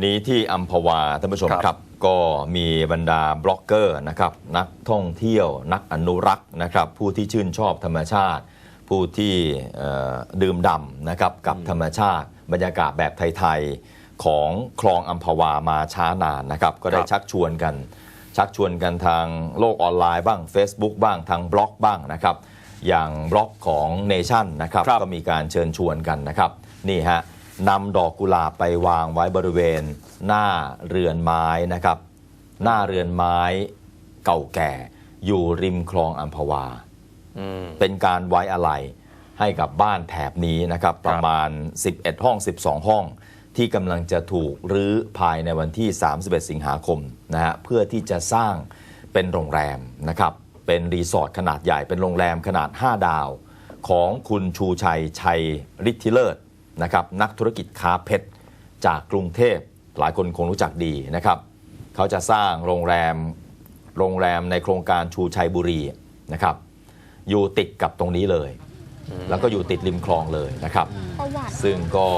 วันนี้ที่อัมพวาท่านผู้ชมครับครับ ก็มีบรรดาบล็อกเกอร์นะครับนักท่องเที่ยว นักอนุรักษ์นะครับ ผู้ที่ชื่นชอบธรรมชาติ ผู้ที่เอ่อดื่มด่ำนะครับกับธรรมชาติ บรรยากาศแบบไทยๆของคลองอัมพวามาช้านานนะครับ ก็ได้ครับชักชวนกัน ชักชวนกันทางโลกออนไลน์บ้าง Facebook บ้างทางบล็อกบ้างนะครับ อย่างบล็อกของเนชั่นนะครับครับก็มีการเชิญชวนกันนะครับนี่ฮะ นำดอกกุหลาบไปวางไว้บริเวณ หน้าเรือนไม้นะครับ หน้าเรือนไม้เก่าแก่ อยู่ริมคลองอัมพวาอืมเป็นการไว้อะไรให้กับบ้านแถบนี้นะครับ ประมาณ 11 ห้อง 12 ห้อง ที่กำลังจะถูกรื้อภายในวันที่ 31 สิงหาคมนะฮะเพื่อที่จะสร้างเป็นโรงแรมนะครับเป็นรีสอร์ทขนาดใหญ่เป็นโรงแรมขนาด 5 ดาว ของคุณชูชัยชัยฤทธิเลิศ นะครับนักธุรกิจค้าเพชรจากกรุงเทพหลายคนคงรู้จักดีนะครับ เขาจะสร้างโรงแรมโรงแรมในโครงการชูชัยบุรีนะครับ อยู่ติดกับตรงนี้เลย แล้วก็อยู่ติดริมคลองเลยนะครับประวัติซึ่งก็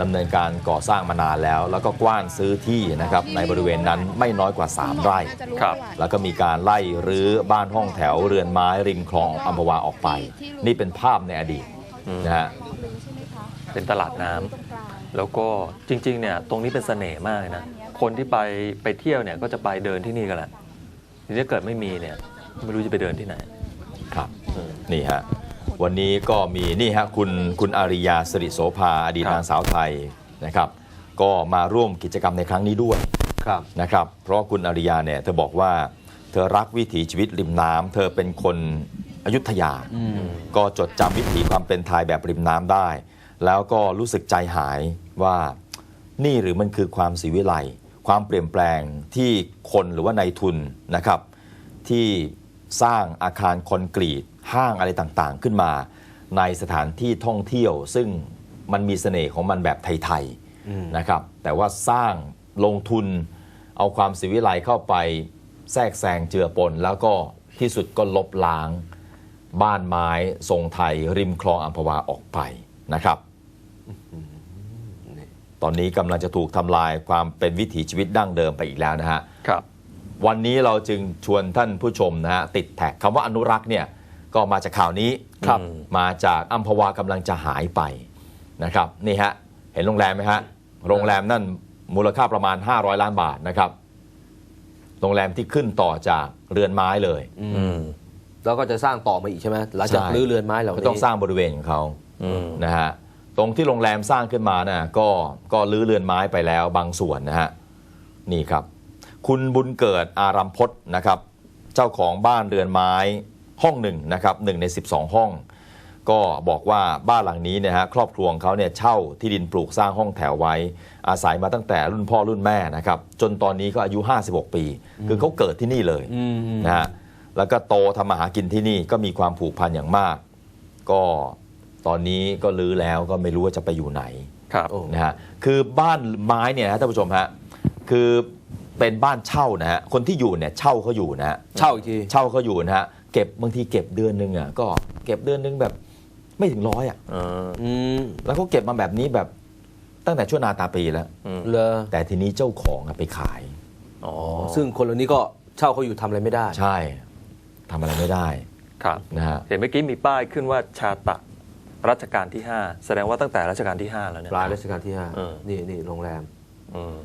ดำเนินการก่อสร้างมานานแล้ว แล้วก็กว้านซื้อที่นะครับในบริเวณนั้นไม่น้อยกว่า 3 ไร่น่าจะรู้ครับประวัติแล้วก็มีการไล่รื้อบ้านห้องแถวเรือนไม้ริมคลองอัมพวาออกไป นี่เป็นภาพในอดีตนะฮะรู้ใช่ไหมคะ เป็นตลาดน้ำตรงกลางแล้วก็จริงๆเนี่ยตรงนี้เป็นเสน่ห์มากเลยนะคนที่ไปไปเที่ยวเนี่ยก็จะไปเดินที่นี่กันแหละทีนี้เกิดไม่มีเนี่ยไม่รู้จะไปเดินที่ไหน ครับอืม นี่ฮะวันนี้ก็มีนี่ฮะคุณคุณอาริยาสิริโสภาอดีตครับ นางสาวไทยนะครับ ก็มาร่วมกิจกรรมในครั้งนี้ด้วย ครับ นะครับ เพราะคุณอาริยาเนี่ยเธอบอกว่าเธอรักวิถีชีวิตริมน้ำเธอเป็นคนอยุธยา ก็จดจำวิถีความเป็นไทยแบบริมน้ำได้ แล้วก็รู้สึกใจหายว่านี่หรือมันคือความสีวิไลความเปลี่ยนแปลงที่คนหรือว่านายทุนนะครับ ที่สร้างอาคารคอนกรีตห้างอะไรต่างๆ ขึ้นมา ในสถานที่ท่องเที่ยว ซึ่งมันมีเสน่ห์ของมันแบบไทยๆนะครับ แต่ว่าสร้างลงทุนเอาความสิวิไลเข้าไปแทรกแซงเจือปน แล้วก็ที่สุดก็ลบล้าง บ้านไม้ทรงไทย ริมคลองอัมพวาออกไปนะครับ ตอนนี้กำลังจะถูกทำลายความเป็นวิถีชีวิตดั้งเดิมไปอีกแล้วนะฮะครับ วันนี้เราจึงชวนท่านผู้ชมนะฮะติดแท็กคำว่าอนุรักษ์เนี่ยก็มาจากข่าวนี้ครับ มาจากอัมพวากำลังจะหายไปนะครับนี่ฮะเห็นโรงแรมไหมฮะโรงแรมนั่นมูลค่าประมาณ 500 ล้านบาทนะครับ โรงแรมที่ขึ้นต่อจากเรือนไม้เลยอืมแล้วก็จะสร้างต่อมาอีกใช่ไหมหลังจากใช่รื้อเรือนไม้เหล่าก็นี้ต้องสร้างบริเวณของเขาอืมนะฮะ ตรงที่โรงแรมสร้างขึ้นมาน่ะก็ก็รื้อเรือนไม้ไปแล้วบางส่วนนะฮะนี่ครับ คุณบุญเกิดอารัมพศนะครับ เจ้าของบ้านเรือนไม้ห้องหนึ่งนะครับหนึ่งใน 12 ห้อง ก็บอกว่าบ้านหลังนี้เนี่ยฮะครอบครัวของเขาเนี่ยเช่าที่ดินปลูกสร้างห้องแถวไว้ อาศัยมาตั้งแต่รุ่นพ่อรุ่นแม่นะครับ จนตอนนี้ก็อายุ 56 ปี คือเขาเกิดที่นี่เลยอืมนะฮะแล้วก็โตทำมาหากินที่นี่ก็มีความผูกพันอย่างมาก ก็ ตอนนี้ก็ลื้อแล้วก็ไม่รู้ว่าจะไปอยู่ไหนครับโอ้นะฮะคือบ้านไม้เนี่ยนะท่านผู้ชมฮะคือเป็นบ้านเช่านะฮะคนที่อยู่เนี่ยเช่าเขาอยู่นะฮะเช่าอีกทีเช่าเขาอยู่นะฮะเก็บบางทีเก็บเดือนหนึงอะก็เก็บเดือนหนึงแบบไม่ถึงร้อยอะเอออืมแล้วเขาเก็บมาแบบนี้แบบตั้งแต่ชั่วนาตาปีแล้วอืมเลอแต่ทีนี้เจ้าของอะไปขายอ๋อซึ่งคนเหล่านี้ก็เช่าเขาอยู่ทำอะไรไม่ได้ ใช่ทำอะไรไม่ได้ครับนะฮะเห็นเมื่อกี้มีป้ายขึ้นว่าชาตะ รัชกาลที่ 5 แสดงว่าตั้งแต่รัชกาลที่ 5 แล้วเนี่ย ปลายรัชกาลที่ห้าเออ นี่นี่โรงแรม อืม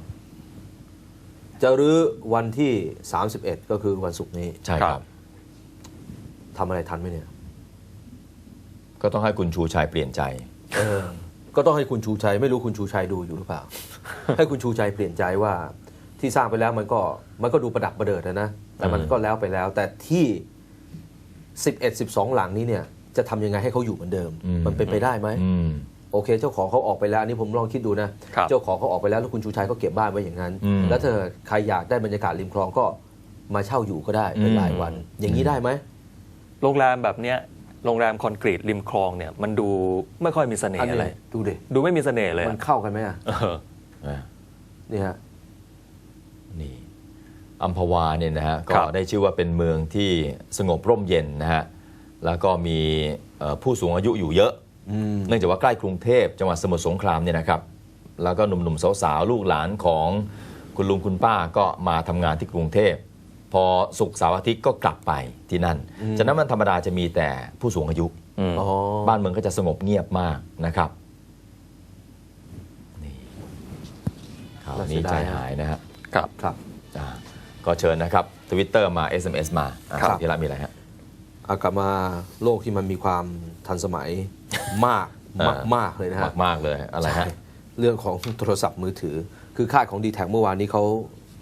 จะรื้อวันที่ 31 ก็คือวันศุกร์นี้ใช่คครัรับ บ ทำอะไรทันไหมเนี่ย ก็ต้องให้คุณชูชัยเปลี่ยนใจ เออ ก็ต้องให้คุณชูชัย ไม่รู้คุณชูชัยดูอยู่หรือเปล่า ให้คุณชูชัยเปลี่ยนใจว่าที่สร้างไปแล้วมันก็มันก็ดูประดับประเดิดนะนะแต่มันอืมก็แล้วไปแล้ว แต่ที่ 11 12 หลังนี้เนี่ย จะทำยังไงให้เขาอยู่เหมือนเดิม มันเป็นไปได้ไหมอืมโอเค เจ้าของเขาออกไปแล้วอันนี่ผมลองคิดดูนะครับเจ้าของเขาออกไปแล้วแล้วคุณชูชัยก็เก็บบ้านไว้อย่างนั้นอืมแล้วถ้าใครอยากได้บรรยากาศริมคลองก็มาเช่าอยู่ก็ได้เป็นรายวัน อย่างนี้ได้ไหมโรงแรมแบบเนี้ยโรงแรมคอนกรีตริมคลองเนี่ยมันดูไม่ค่อยมีเสน่อันห์อะไรนี้ดูดิดูไม่มีเสน่ห์เลยมันอะเข้ากันไหมอะเอออะนี่ฮะนี่อัมพวาเนี่ยนะฮะครัก็บได้ชื่อว่าเป็นเมืองที่สงบร่มเย็นนะฮะ แล้วก็มีเอ่อผู้สูงอายุอยู่เยอะอืมเนื่องจากว่าใกล้กรุงเทพจังหวัดสมุทรสงครามเนี่ยนะครับ แล้วก็หนุ่มๆสาวๆลูกหลานของคุณลุงคุณป้าก็มาทำงานที่กรุงเทพพอศุกร์เสาร์อาทิตย์ก็กลับไปที่นั่น ฉะนั้นมันธรรมดาจะมีแต่ผู้สูงอายุอืมอ๋อบ้านเมืองก็จะสงบเงียบมากนะครับนี่ข่าวน่าเสีนี้ยดายใจหายนะฮะครับ ครับอ่าก็เชิญนะครับทวิตเตอร์มา SMS มาอะครับที่ละมีอะไรฮะเอากลับมาโลกที่มันมีความทันสมัยมากอ่ามากมากเลยนะฮะมากมากๆเลยอะไรฮะใช่เรื่องของโทรศัพท์มือถือ คือค่ายของ d t แทเมื่อวานนี้เขา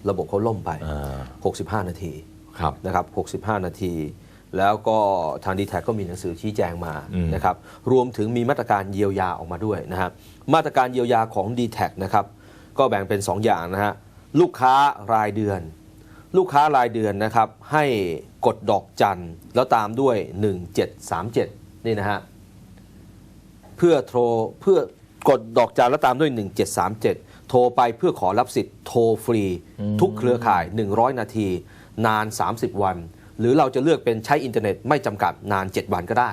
ระบบเขาล่มไป อ่า 65 นาทีครับ นะครับ 65 นาที แล้วก็ทาง d t แทก็มีหนังสือชี้แจงมาอืม นะครับ รวมถึงมีมาตรการเยียวยาออกมาด้วยนะครับ มาตรการเยียวยาของ d t แทนะครับ ก็แบ่งเป็น 2 อย่างนะฮะ ลูกค้ารายเดือน ลูกค้ารายเดือนนะครับ ให้กดดอกจัน แล้วตามด้วย 1737 นี่นะฮะ เพื่อโทรเพื่อกดดอกจันแล้วตามด้วย 1737 โทรไปเพื่อขอรับสิทธิ์โทรฟรี ทุกเครือข่าย 100 นาที นาน 30 วัน หรือเราจะเลือกเป็นใช้อินเทอร์เน็ตไม่จำกัดนาน 7 วันก็ได้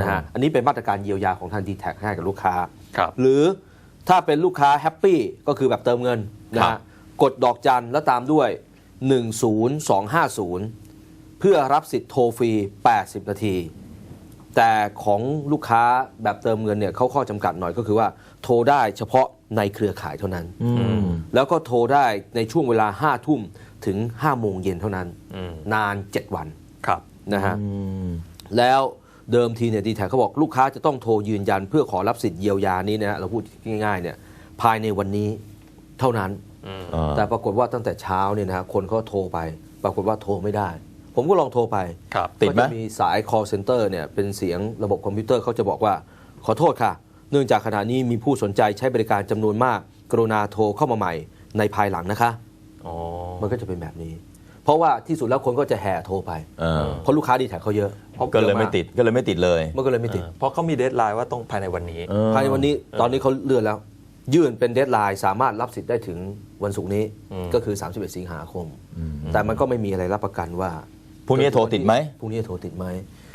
นะฮะ อันนี้เป็นมาตรการเยียวยาของทางดีแท็ให้กับลูกค้าครับหรือถ้าเป็นลูกค้าแฮปปี้ก็คือแบบเติมเงินนะครัฮะบกดดอกจันแล้วตามด้วย 10250 เพื่อรับสิทธิ์โทรฟรี 80 นาที แต่ของลูกค้าแบบเติมเงินเนี่ยเขาข้อจำกัดหน่อยก็คือว่าโทรได้เฉพาะในเครือข่ายเท่านั้นอืมแล้วก็โทรได้ในช่วงเวลา 5 ทุ่มถึง 5 โมงเย็นเท่านั้นอืมนาน 7 วันครับนะฮะอืมแล้วเดิมทีเนี่ยดีแท็เขาบอกลูกค้าจะต้องโทรยืนยันเพื่อขอรับสิทธิ์เยียวยานี้นะฮะเราพูดง่ายๆเนี่ยภายในวันนี้เท่านั้นอืมอ่า แต่ปรากฏว่าตั้งแต่เช้าเนี่ยนะฮะคนเขาโทรไป ปรากฏว่าโทรไม่ได้ ผมก็ลองโทรไปครับติดไหมก็จะมีสาย call center เนี่ยเป็นเสียงระบบคอมพิวเตอร์เขาจะบอกว่า ขอโทษค่ะ เนื่องจากขณะนี้มีผู้สนใจใช้บริการจำนวนมาก กรุณาโทรเข้ามาใหม่ในภายหลังนะคะ อ๋อมันก็จะเป็นแบบนี้ เพราะว่าที่สุดแล้วคนก็จะแห่โทรไป เออเพราะลูกค้าดีแท็เขาเยอะก็เลยไม่ติดก็เลยไม่ติดเลยมันก็เลยไม่ติด เพราะเขามีเดทไลน์ว่าต้องภายในวันนี้เออภายในวันนี้ตอนนี้เขาเลื่อนแล้ว ยื่นเป็นเดทไลน์สามารถรับสิทธิ์ได้ถึงวันศุกร์นี้อืมก็คือ 31 สิงหาคม แต่มันก็ไม่มีอะไรรับประกันว่าพรุ่งนี้โทรติดไหมพรุ่งนี้โทรติดไหม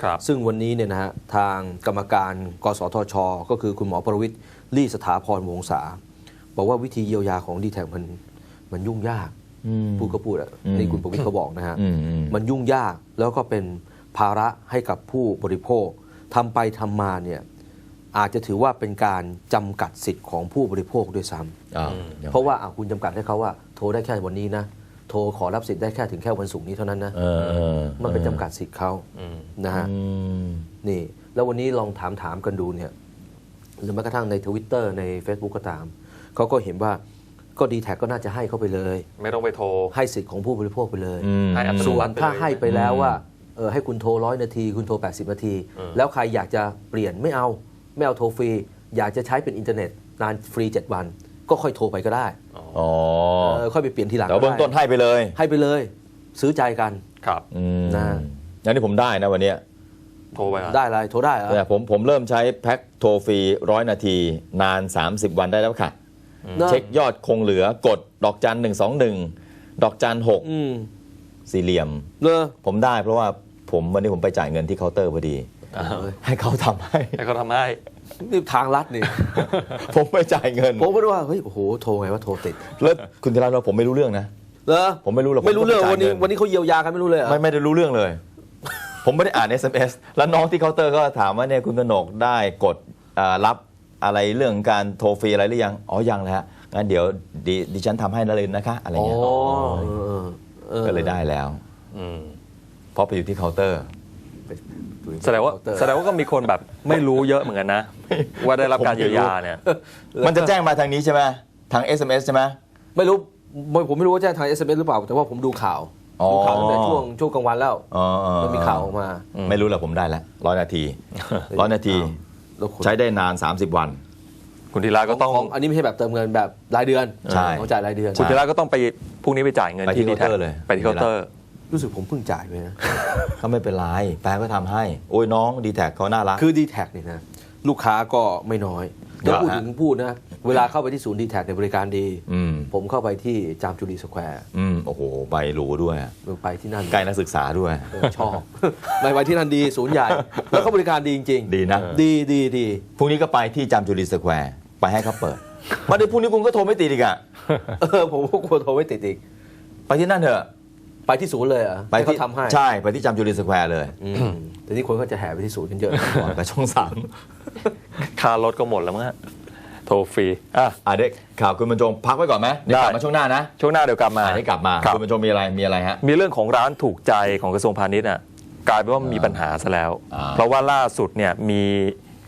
ครับ ซึ่งวันนี้เนี่ยนะฮะทางกรรมการกสทช ก็คือคุณหมอประวิทย์ลี่สถาพรวงศาบอกว่าวิธีเยียวยาของดีแท็มันมันยุ่งยากอืมพูดก็พูดอะอืมนี่คุณประวิทย์เขาบอกนะฮะอืมอืมมันยุ่งยากแล้วก็เป็นภาระให้กับผู้บริโภคทำไปทำมาเนี่ย อาจจะถือว่าเป็นการจำกัดสิทธิ์ของผู้บริโภคด้วยซ้ำอ่าเพราะว่าอะคุณจำกัดให้เขาว่าโทรได้แค่วันนี้นะโทรขอรับสิทธิ์ได้แค่ถึงแค่วันศุกร์นี้เท่านั้นนะเออเออมันเป็นจำกัดสิทธิ์เขาอืมนะฮะอืมนี่ แล้ววันนี้ลองถามถามกันดูเนี่ยหรือแม้กระทั่งในทวิตเตอร์ใน Facebook ก็ตามเขาก็เห็นว่าก็ดีแท็ก็น่าจะให้เขาไปเลย ไม่ต้องไปโทร ให้สิทธิ์ของผู้บริโภคไปเลยอืมให้อัตโนส่วมันติไปถ้าเลยให้ไปแล้วว่าเออให้คุณโทรร้อยนาที คุณโทร 80 นาทีอืมแล้วใครอยากจะเปลี่ยนไม่เอา ไม่เอาโทรฟรี อยากจะใช้เป็นอินเทอร์เน็ตนานฟรี 7 วัน ก็ค่อยโทรไปก็ได้อ๋อเออค่อยไปเปลี่ยนทีหลังแต่ว่าเบื้องต้นก็ได้ให้ไปเลย ให้ไปเลย ซื้อใจกันครับอืมนะงั้นนี่ผมได้นะวันเนี้ยโทรไปอะได้อะไรโทรได้เหรอแต่ผมผมเริ่มใช้แพ็คโทรฟรีร้อยนาที นาน 30 วันได้แล้วค่ะนะเช็คยอดคงเหลือกดดอกจันหนึ่งสองหนึ่งดอกจันหกอืมสี่เหลี่ยมเลอผมได้เพราะว่าผมวันนี้ผมไปจ่ายเงินที่เคาน์เตอร์พอดี ให้เขาทำให้ให้เขาทำให้นี่ทางลัดนี่ผมไปจ่ายเงิน ผมก็รู้ว่าเฮ้ยโอ้โหโทรไงว่าโทรติดแล้วคุณธีระว่าผมไม่รู้เรื่องนะเหรอผมไม่รู้หรอกไม่รู้เรื่องผมก็วันนี้จ่ายเงินวันนี้เขาเยียวยากันไม่รู้เลยเหรอไม่ไม่ได้รู้เรื่องเลย ผมไม่ได้อ่าน SMS แล้วน้องที่เคาน์เตอร์ก็ถามว่าเนี่ยคุณกนกได้กดอ่ารับอะไรเรื่องการโทรฟรีอะไรหรือยังอ๋อยังเลยฮะงั้นเดี๋ยวดิดิฉันทำให้นะเลยนะคะ อะไรอ๋อเงี้ยเออออก็เลยได้แล้วอืมเพราะไปอยู่ที่เคาน์เตอร์ แสดงว่าแสดงว่าก็มีคนแบบไม่รู้เยอะเหมือนกันนะ ว่าได้รับการเยียวยาเนี่ย มันจะแจ้งมาทางนี้ใช่ไหมทาง SMS ใช่ไหมไม่รู้ผมไม่รู้ว่าแจ้งทาง SMS หรือเปล่า แต่ว่าผมดูข่าวอ๋อดูข่าวตั้งแต่ช่วงช่วงกลางวันแล้วอ๋ออ๋อมันมีข่าวออกมา ไม่รู้แหละผมได้แล้วร้อยนาทีร้อยนาทีแล้วคนใช้ได้นาน 30 วัน คุณธีระก็ต้องของอันนี้ไม่ใช่แบบเติมเงินแบบรายเดือนใช่ของจ่ายรายเดือนคุณธีระก็ต้องไปพรุ่งนี้ไปจ่ายเงินไปที่ที่ดีแท็เคาน์เตอร์เลยไปที่เคาน์เตอร์ รู้สึกผมเพิ่งจ่ายไปนะ ก็ไม่เป็นไรแปลก็ทำให้ โอ้ยน้องดีแท็กเขาน่ารัก คือ d t แทเนี่ยนะ ลูกค้าก็ไม่น้อยแล้วครับพูดถึงพูดนะ เวลาเข้าไปที่ศูนย์ d t แทในยบริการดีอืมผมเข้าไปที่จามจุรีสแควร์อืมโอ้โห ไปหรูด้วยไปที่นั่นใกล้นักศึกษาด้วยเออชอบ ไปไปที่นั่นดี ศูนย์ใหญ่ แล้วเขาบริการดีจริง ๆ ดีนะ ดีดีดีพรุ่งนี้ก็ไปที่จามจุรีสแควร์ไปให้เขาเปิดมาในพรุ่งนี้คุณก็โทรไม่ติดอีกอะเออผมก็กลัวโทรไม่ติดอีก ไปที่นั่นเถอะ ไปที่ศูนย์เลยเหรอะไปเขาที่ทำให้ใช่ไปที่จามจุรีสแควร์เลยอืมแต่นี่คนก็จะแห่ไปที่ศูนย์กันเยอะกว่าไปช่องสามค่ารถก็หมดแล้วมั้งฮะโทรฟรีอะ อะเด็กข่าวคุณบรรจงพักไว้ก่อนไหมเดี๋ยวกลับได้ มาช่วงหน้านะช่วงหน้าเดี๋ยวกลับมา อะได้กลับมาครับ คุณบรรจงมีอะไรมีอะไรฮะ มีเรื่องของร้านถูกใจของกระทรวงพาณิชย์อะกลายเป็นว่ามีปัญหาซะแล้ว อ่า เพราะว่าล่าสุดเนี่ยมี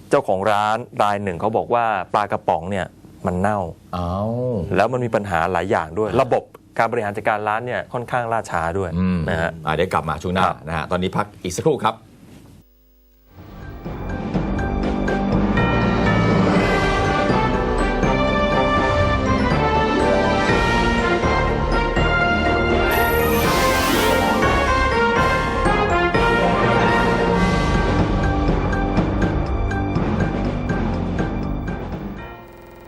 เจ้าของร้านรายหนึ่งเขาบอกว่าปลากระป๋องเนี่ยมันเน่า เอ้าแล้วมันมีปัญหาหลายอย่างด้วย ระบบ การบริหารจัดการร้านเนี่ยค่อนข้างล่าช้าด้วยอืมนะฮะอะเดี๋ยวกลับมาช่วงหน้าครับนะฮะตอนนี้พักอีกสักครู่ครับ